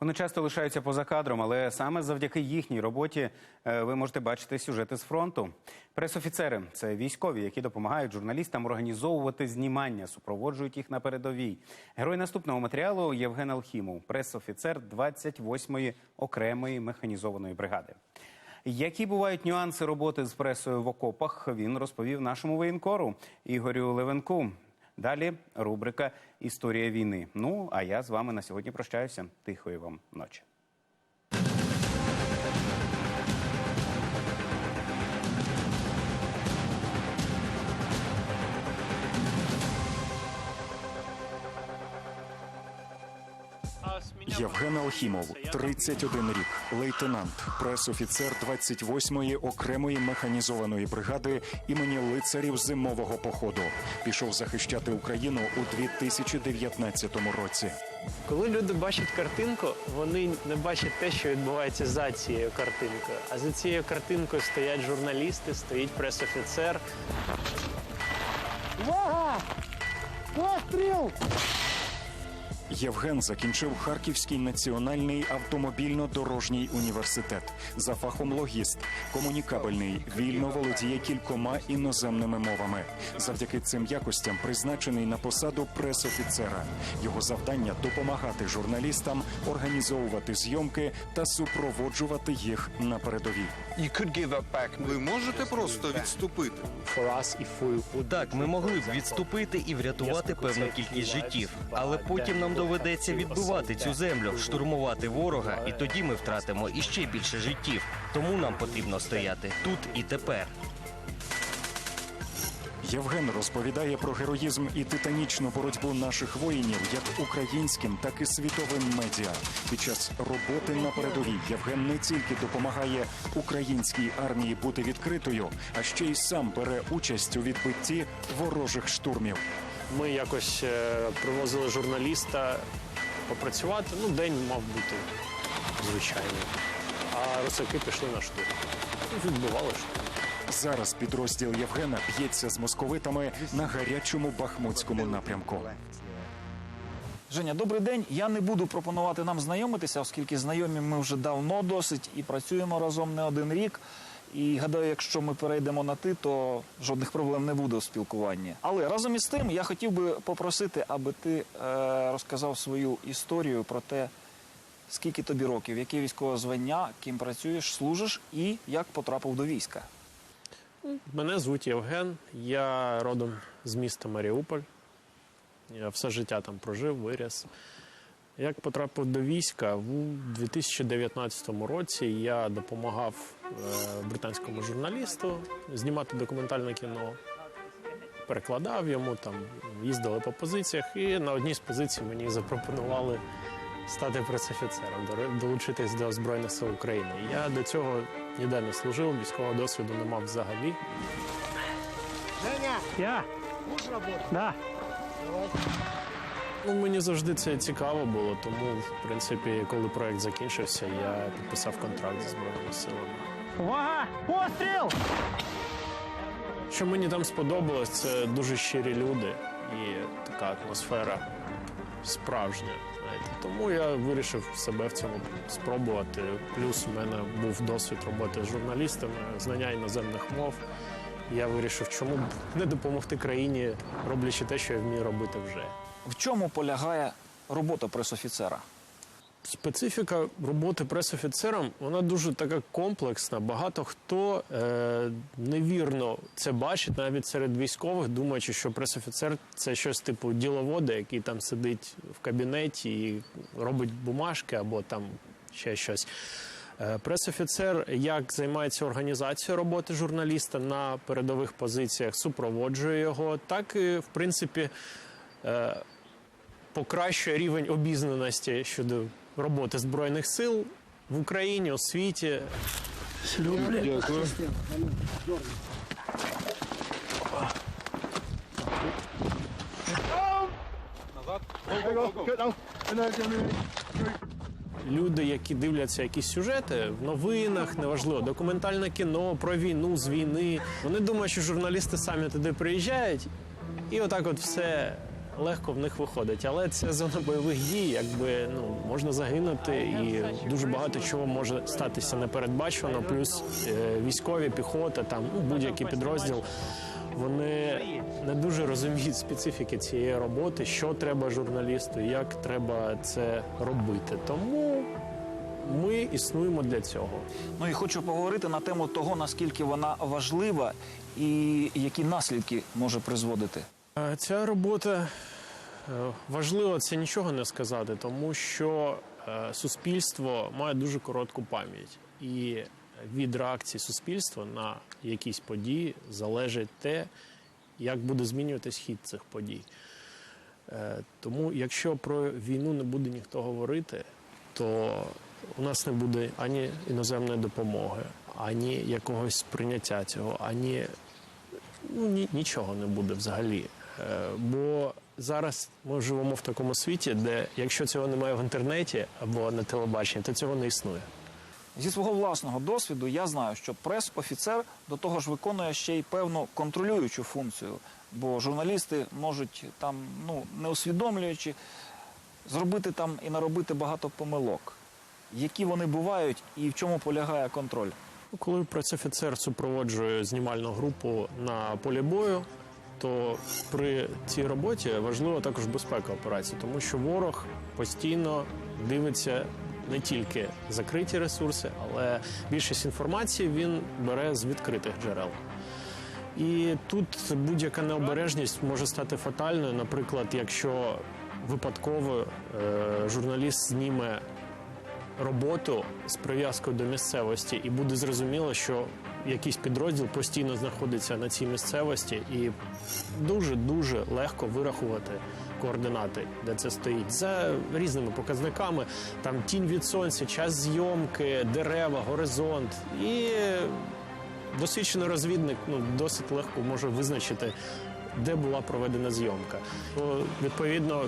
Вони часто лишаються поза кадром, але саме завдяки їхній роботі е, ви можете бачити сюжети з фронту. Пресофіцери це військові, які допомагають журналістам організовувати знімання, супроводжують їх на передовій. Герой наступного матеріалу Євген Алхімов, пресофіцер 28-ї окремої механізованої бригади. Які бувають нюанси роботи з пресою в окопах, він розповів нашому воєнкору Ігорю Левенку. Далі рубрика Історія війни. Ну а я з вами на сьогодні прощаюся. Тихої вам ночі. Євген Алхімов, 31 рік, лейтенант, пресофіцер 28-ї окремої механізованої бригади імені лицарів зимового походу. Пішов захищати Україну у 2019 році. Коли люди бачать картинку, вони не бачать те, що відбувається за цією картинкою. А за цією картинкою стоять журналісти, стоїть пресофіцер. Євген закінчив Харківський національний автомобільно-дорожній університет за фахом логіст, комунікабельний, вільно володіє кількома іноземними мовами. Завдяки цим якостям призначений на посаду пресофіцера. Його завдання допомагати журналістам організовувати зйомки та супроводжувати їх на передовій. You could give up back. Ви можете просто відступити. For us, if Так, ми могли б відступити і врятувати певну кількість життів, але потім нам доведеться відбивати цю землю, штурмувати ворога, і тоді ми втратимо іще більше життів. Тому нам потрібно стояти тут і тепер. Євген розповідає про героїзм і титанічну боротьбу наших воїнів як українським, так і світовим медіа. Під час роботи на передовій Євген не тільки допомагає українській армії бути відкритою, а ще й сам бере участь у відбитті ворожих штурмів. ми якось е, привозили журналіста попрацювати. Ну, день мав бути звичайний. А русаки пішли на штурм. Відбивали штурм. Зараз підрозділ Євгена б'ється з московитами на гарячому бахмутському напрямку. Женя, добрий день. Я не буду пропонувати нам знайомитися, оскільки знайомі ми вже давно досить і працюємо разом не один рік. І гадаю, якщо ми перейдемо на ти, то жодних проблем не буде у спілкуванні. Але разом із тим я хотів би попросити, аби ти е, розказав свою історію про те, скільки тобі років, яке військове звання, ким працюєш, служиш і як потрапив до війська. Мене звуть Євген, я родом з міста Маріуполь. Я все життя там прожив, виріс. Як потрапив до війська, у 2019 році я допомагав е, британському журналісту знімати документальне кіно. Перекладав йому, там їздили по позиціях, і на одній з позицій мені запропонували стати пресофіцером, до- долучитись до Збройних сил України. Я до цього ніде не служив, військового досвіду не мав взагалі. Я? Да. Ну, мені завжди це цікаво було, тому, в принципі, коли проект закінчився, я підписав контракт зі Збройними силами. Увага! Постріл! Що мені там сподобалось, це дуже щирі люди і така атмосфера справжня. Тому я вирішив себе в цьому спробувати. Плюс у мене був досвід роботи з журналістами, знання іноземних мов. Я вирішив, чому б не допомогти країні, роблячи те, що я вмію робити вже. В чому полягає робота пресофіцера? Специфіка роботи пресофіцером вона дуже така комплексна. Багато хто е, невірно це бачить, навіть серед військових, думаючи, що пресофіцер це щось типу діловода, який там сидить в кабінеті і робить бумажки або там ще щось. Е, Пресофіцер як займається організацією роботи журналіста на передових позиціях, супроводжує його, так і в принципі е, покращує рівень обізнаності щодо роботи збройних сил в Україні, у світі. Люди, які дивляться якісь сюжети в новинах, неважливо, документальне кіно про війну з війни. Вони думають, що журналісти самі туди приїжджають і отак от все легко в них виходить. Але це зона бойових дій, якби ну можна загинути, і дуже багато чого може статися непередбачено. Плюс е, військові, піхота, там ну, будь-який підрозділ. Вони не дуже розуміють специфіки цієї роботи, що треба журналісту, як треба це робити. Тому ми існуємо для цього. Ну і хочу поговорити на тему того, наскільки вона важлива і які наслідки може призводити. Е, Ця робота е, важливо це нічого не сказати, тому що е, суспільство має дуже коротку пам'ять, і від реакції суспільства на якісь події залежить те, як буде змінюватись хід цих подій. Тому, якщо про війну не буде ніхто говорити, то у нас не буде ані іноземної допомоги, ані якогось прийняття цього, ані ну, ні, нічого не буде взагалі. Е, бо зараз ми живемо в такому світі, де якщо цього немає в інтернеті або на телебаченні, то цього не існує. Зі свого власного досвіду я знаю, що прес-офіцер до того ж виконує ще й певну контролюючу функцію, бо журналісти можуть там, ну не усвідомлюючи, зробити там і наробити багато помилок. Які вони бувають і в чому полягає контроль? Коли пресофіцер супроводжує знімальну групу на полі бою, то при цій роботі важлива також безпека операції, тому що ворог постійно дивиться не тільки закриті ресурси, але більшість інформації він бере з відкритих джерел. І тут будь-яка необережність може стати фатальною. Наприклад, якщо випадково е, журналіст зніме роботу з прив'язкою до місцевості, і буде зрозуміло, що якийсь підрозділ постійно знаходиться на цій місцевості, і дуже дуже легко вирахувати координати, де це стоїть, за різними показниками. Там тінь від сонця, час зйомки, дерева, горизонт. І досвідчений розвідник ну, досить легко може визначити, де була проведена зйомка. То, відповідно,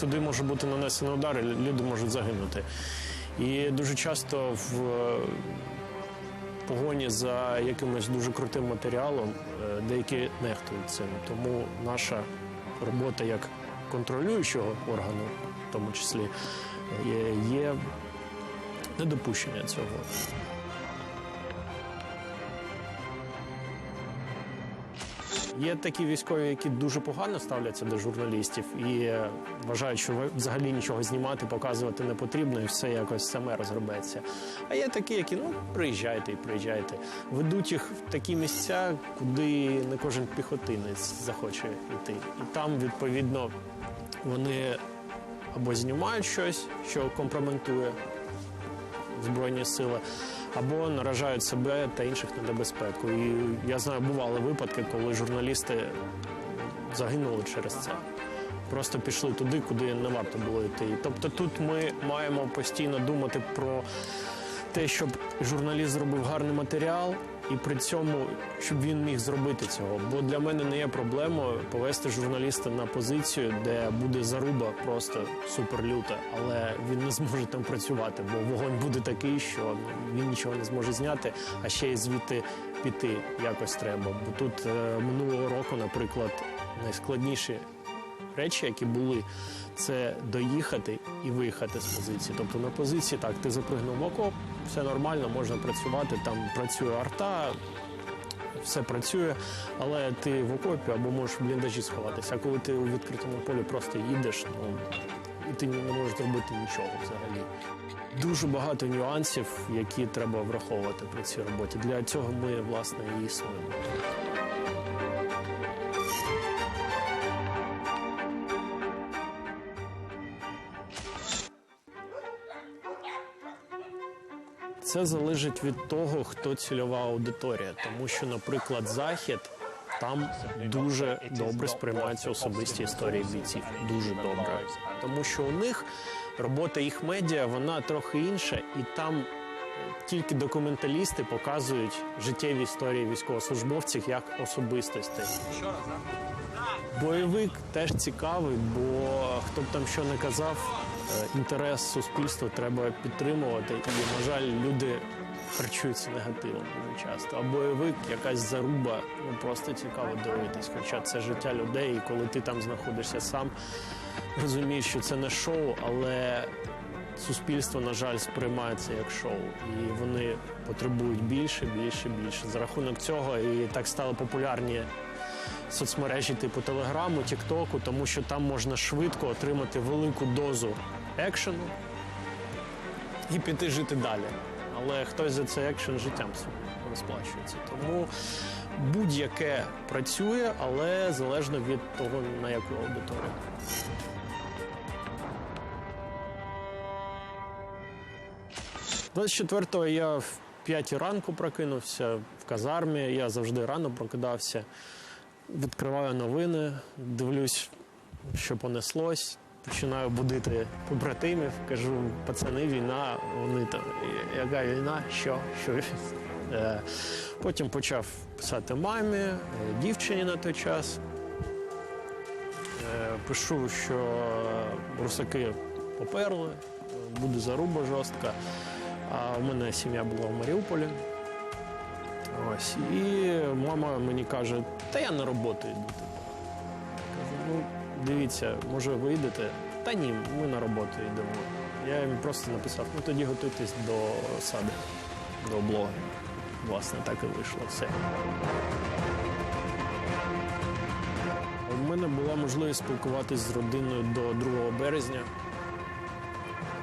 туди може бути нанесено удар, і люди можуть загинути. І дуже часто в погоні за якимось дуже крутим матеріалом е, деякі нехтують цим. Тому наша робота як контролюючого органу, в тому числі, є, є недопущення цього. Є такі військові, які дуже погано ставляться до журналістів і е, вважають, що взагалі нічого знімати, показувати не потрібно, і все якось саме розробиться. А є такі, які ну приїжджайте і приїжджайте. Ведуть їх в такі місця, куди не кожен піхотинець захоче йти. І там, відповідно, вони або знімають щось, що компрометує збройні сили, або наражають себе та інших на небезпеку. І я знаю, бували випадки, коли журналісти загинули через це. Просто пішли туди, куди не варто було йти. Тобто тут ми маємо постійно думати про те, щоб журналіст зробив гарний матеріал, і при цьому, щоб він міг зробити цього. Бо для мене не є проблемою повести журналіста на позицію, де буде заруба просто суперлюта, але він не зможе там працювати, бо вогонь буде такий, що він нічого не зможе зняти, а ще й звідти піти якось треба. Бо тут е, минулого року, наприклад, найскладніші речі, які були, це доїхати і виїхати з позиції. Тобто на позиції так, ти запригнув в окоп, все нормально, можна працювати, там працює арта. Все працює, але ти в окопі або можеш в бліндажі сховатися. А коли ти у відкритому полі просто їдеш, ну і ти не можеш зробити нічого взагалі. Дуже багато нюансів, які треба враховувати при цій роботі. Для цього ми власне і існуємо. Це залежить від того, хто цільова аудиторія, тому що, наприклад, захід там дуже добре сприймаються особисті історії бійців. Дуже добре, тому що у них робота їх медіа вона трохи інша, і там е, тільки документалісти показують життєві історії військовослужбовців як особистостей. Бойовик теж цікавий, бо хто б там що не казав, інтерес суспільства треба підтримувати. І, на жаль, люди харчуються негативом дуже часто. А бойовик, якась заруба, ну просто цікаво дивитись. Хоча це життя людей, і коли ти там знаходишся сам, розумієш, що це не шоу, але суспільство, на жаль, сприймає це як шоу. І вони потребують більше, більше, більше. За рахунок цього і так стали популярні соцмережі типу Телеграму, Тіктоку, тому що там можна швидко отримати велику дозу екшену і піти жити далі. Але хтось за цей екшен життям розплачується. Тому будь-яке працює, але залежно від того, на яку аудиторію. 24-го я в 5 ранку прокинувся в казармі. Я завжди рано прокидався. Відкриваю новини, дивлюсь, що понеслось. Починаю будити побратимів, кажу, пацани, війна, вони там, яка війна, що, що. Е, Потім почав писати мамі, е, дівчині на той час. Е, Пишу, що русаки поперли, буде заруба жорстка. А у мене сім'я була в Маріуполі. Ось. І мама мені каже, та я на роботу йду. Дивіться, може ви йдете? Та ні, ми на роботу йдемо. Я їм просто написав, ну тоді готуйтесь до сади, до облоги. Власне, так і вийшло все. У мене була можливість спілкуватись з родиною до 2 березня.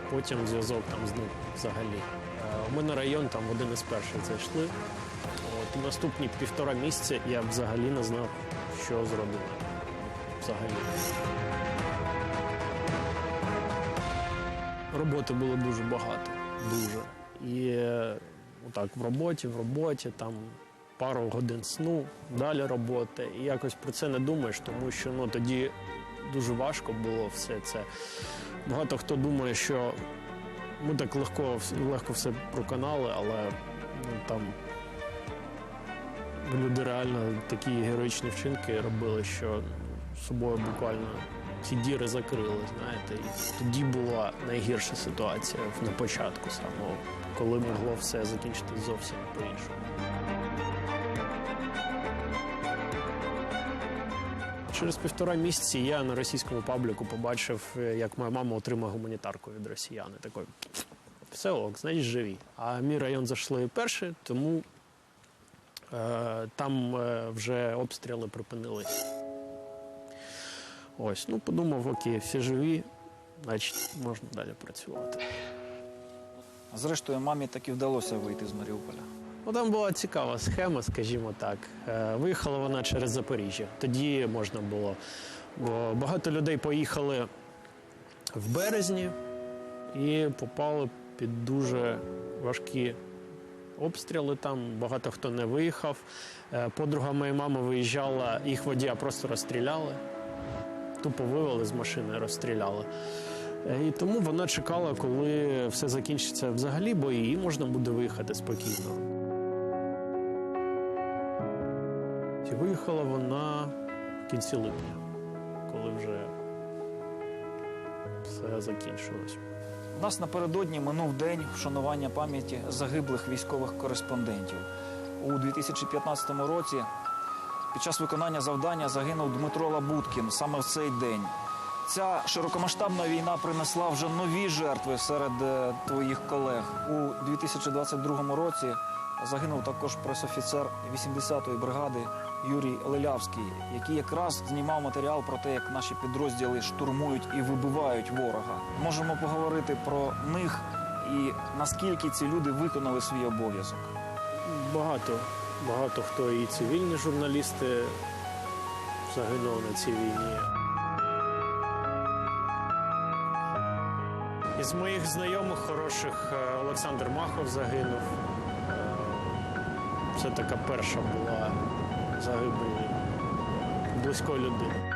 Потім зв'язок там зник взагалі. Е, У мене район там один із перших зайшли. От, наступні півтора місяці я взагалі не знав, що з родиною. Взагалі. Роботи було дуже багато. Дуже. І отак в роботі, в роботі, там пару годин сну, далі робота. І якось про це не думаєш, тому що ну, тоді дуже важко було все це. Багато хто думає, що ми так легко, легко все проканали, але ну, там люди реально такі героїчні вчинки робили, що собою буквально ці діри закрили, знаєте. І тоді була найгірша ситуація на початку самого, коли могло все закінчитись зовсім по-іншому. Через півтора місяці я на російському пабліку побачив, е, як моя мама отримала гуманітарку від росіян. І Такий, все ок, значить живі. А мій район зайшли перші, тому е, там е, вже обстріли припинились. Ось, ну подумав, окей, всі живі, значить можна далі працювати. Зрештою, мамі таки вдалося вийти з Маріуполя. Ну, там була цікава схема, скажімо так. Е, Виїхала вона через Запоріжжя. Тоді можна було. Бо багато людей поїхали в березні і попали під дуже важкі обстріли. Там багато хто не виїхав. Е, Подруга моєї мами виїжджала, їх водія просто розстріляли. Тупо вивели з машини, розстріляли. Е, І тому вона чекала, коли все закінчиться взагалі, бо її можна буде виїхати спокійно. І виїхала вона в кінці липня, коли вже все закінчилось. У нас напередодні минув день вшанування пам'яті загиблих військових кореспондентів. У 2015 році під час виконання завдання загинув Дмитро Лабуткін саме в цей день. Ця широкомасштабна війна принесла вже нові жертви серед е, твоїх колег. У 2022 році загинув також пресофіцер 80-ї бригади Юрій Лелявський, який якраз знімав матеріал про те, як наші підрозділи штурмують і вибивають ворога. Можемо поговорити про них і наскільки ці люди виконали свій обов'язок. Багато, багато хто і цивільні журналісти загинули на цій війні. Із моїх знайомих хороших е, Олександр Махов загинув. Е, Це така перша була загибель близької людини.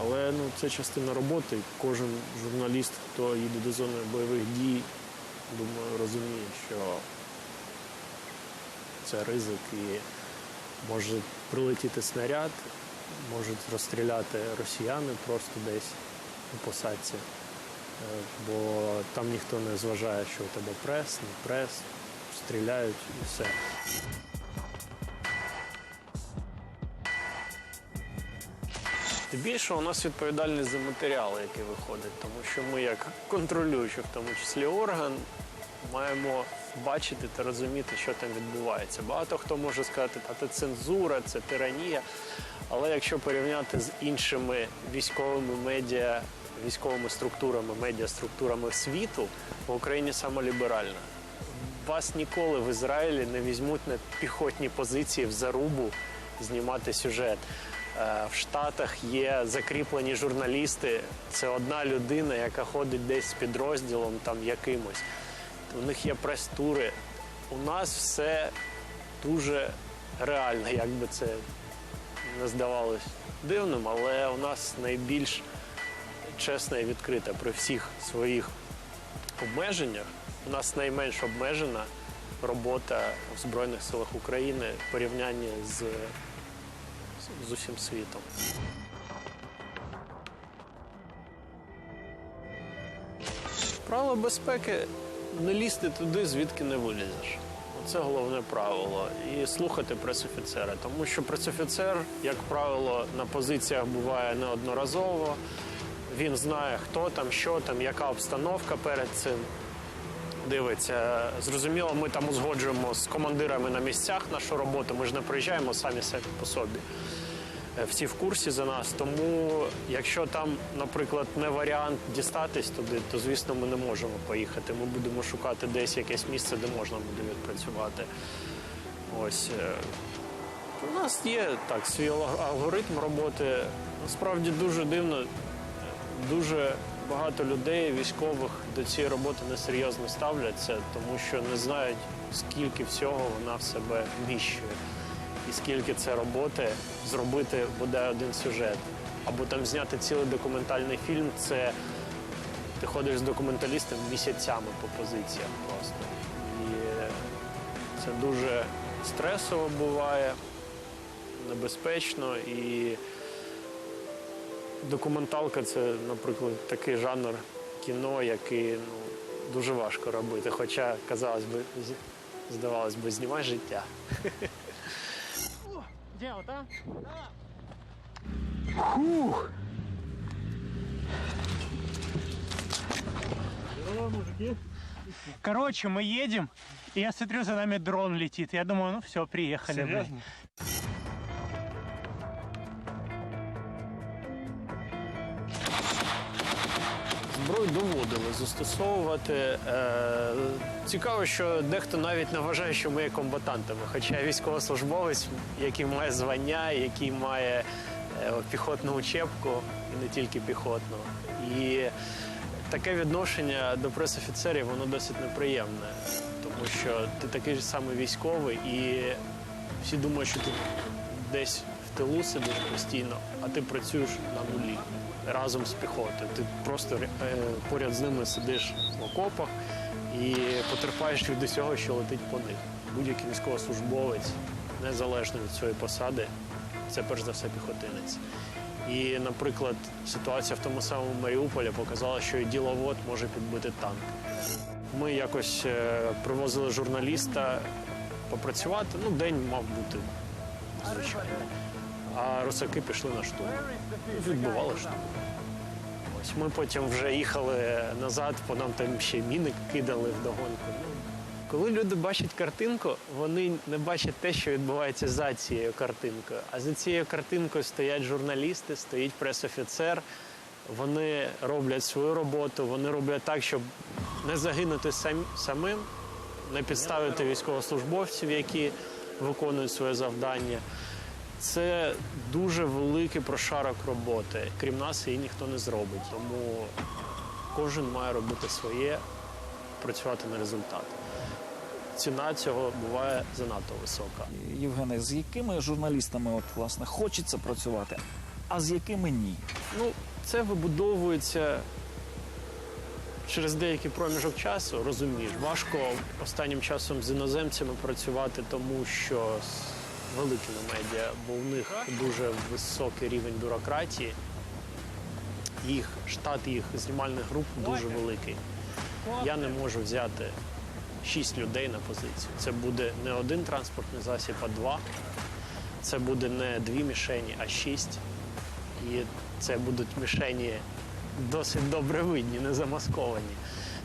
Але ну, це частина роботи. Кожен журналіст, хто їде до зони бойових дій, думаю, розуміє, що це ризик і може прилетіти снаряд, можуть розстріляти росіяни просто десь у посадці. Е, Бо там ніхто не зважає, що у тебе прес, не прес, стріляють і все. Більше у нас відповідальність за матеріали, які виходять, тому що ми, як контролюючи, в тому числі орган, маємо бачити та розуміти, що там відбувається. Багато хто може сказати, а це цензура, це тиранія. Але якщо порівняти з іншими військовими медіа, військовими структурами, медіаструктурами світу, в Україні саме ліберальна. Вас ніколи в Ізраїлі не візьмуть на піхотні позиції в зарубу знімати сюжет. Е, В Штатах є закріплені журналісти. Це одна людина, яка ходить десь з підрозділом там якимось. У них є прес-тури. У нас все дуже реально, як би це не здавалось дивним, але у нас найбільш чесна і відкрита при всіх своїх обмеженнях. У нас найменш обмежена робота в Збройних силах України в порівнянні з, з усім світом. Правило безпеки не лізти туди, звідки не вилізеш. Це головне правило. І слухати пресофіцера, тому що пресофіцер, як правило, на позиціях буває неодноразово. Він знає, хто там, що там, яка обстановка перед цим дивиться. Зрозуміло, ми там узгоджуємо з командирами на місцях нашу роботу. Ми ж не приїжджаємо самі по собі. Е, Всі в курсі за нас. Тому, якщо там, наприклад, не варіант дістатись туди, то звісно ми не можемо поїхати. Ми будемо шукати десь якесь місце, де можна буде відпрацювати. Ось е, у нас є так свій алгоритм роботи. Насправді дуже дивно. Дуже багато людей, військових до цієї роботи несерйозно ставляться, тому що не знають, скільки всього вона в себе вміщує. Скільки це роботи зробити буде один сюжет. Або там зняти цілий документальний фільм це ти ходиш з документалістом місяцями по позиціях просто. І це дуже стресово буває, небезпечно і документалка це, наприклад, такий жанр кіно, який ну, дуже важко робити. Хоча, казалось би, здавалось би, знімай життя. Вот, а? Короче, мы едем, и я смотрю, за нами дрон летит. Я думаю, ну все, приехали. Серьезно? Зброю доводили застосовувати. Е, цікаво, що дехто навіть не вважає, що ми є комбатантами. Хоча військовослужбовець, який має звання, який має е, піхотну учебку, і не тільки піхотну. І таке відношення до пресофіцерів воно досить неприємне, тому що ти такий ж самий військовий, і всі думають, що ти десь в тилу сидиш постійно, а ти працюєш на нулі разом з піхотою. Ти просто е, поряд з ними сидиш в окопах і потерпаєш від усього, що летить по них. Будь-який військовослужбовець, незалежно від своєї посади, це перш за все піхотинець. І, наприклад, ситуація в тому самому Маріуполі показала, що і діловод може підбити танк. Ми якось е, привозили журналіста попрацювати. Ну, день мав бути звичайно. А русаки пішли на штурм. Відбували штурм. Ось ми потім вже їхали назад, по нам там ще міни кидали вдогонку. Коли люди бачать картинку, вони не бачать те, що відбувається за цією картинкою. А за цією картинкою стоять журналісти, стоїть пресофіцер. Вони роблять свою роботу, вони роблять так, щоб не загинути сам, самим, не підставити військовослужбовців, які виконують своє завдання. Це дуже великий прошарок роботи. Крім нас, її ніхто не зробить. Тому кожен має робити своє, працювати на результат. Ціна цього буває занадто висока. Євгене, з якими журналістами от, власне, хочеться працювати, а з якими ні? Ну, це вибудовується через деякий проміжок часу, розумієш. Важко останнім часом з іноземцями працювати, тому що великими медіа, бо в них дуже високий рівень бюрократії. Їх штат їх знімальних груп дуже великий. Я не можу взяти шість людей на позицію. Це буде не один транспортний засіб, а два. Це буде не дві мішені, а шість. І це будуть мішені досить добре видні, не замасковані.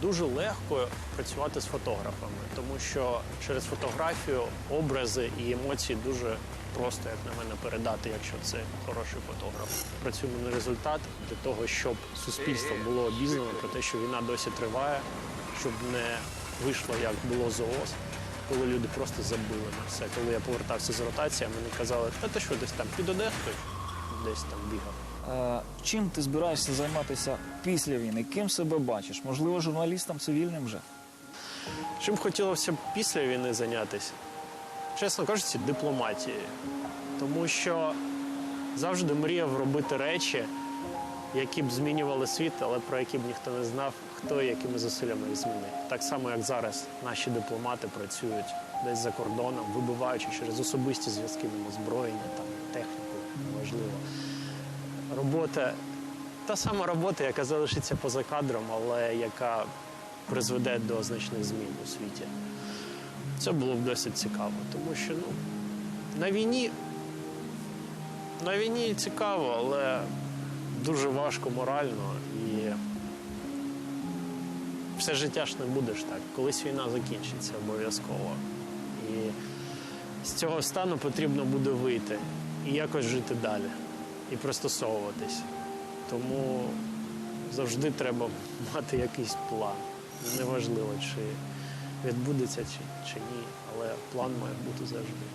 Дуже легко працювати з фотографами, тому що через фотографію образи і емоції дуже просто, як на мене, передати, якщо це хороший фотограф. Працюємо на результат для того, щоб суспільство було обізнано про те, що війна досі триває, щоб не вийшло, як було з ООС, коли люди просто забили на все. Коли я повертався з ротації, мені казали, та ти що, десь там під Одесою, десь там бігав. Е, чим ти збираєшся займатися після війни? Ким себе бачиш? Можливо, журналістом цивільним вже? Чим хотілося б після війни зайнятися? Чесно кажучи, дипломатією. Тому що завжди мріяв робити речі, які б змінювали світ, але про які б ніхто не знав, хто і якими зусиллями їх змінив. Так само, як зараз наші дипломати працюють десь за кордоном, вибиваючи через особисті зв'язки на озброєння, там, техніку, неважливо. Робота, та сама робота, яка залишиться поза кадром, але яка призведе до значних змін у світі. Це було б досить цікаво, тому що ну, на війні на війні цікаво, але дуже важко морально і все життя ж не будеш так. Колись війна закінчиться обов'язково. І з цього стану потрібно буде вийти і якось жити далі, і пристосовуватись. Тому завжди треба мати якийсь план. Неважливо, чи відбудеться чи, чи ні, але план має бути завжди.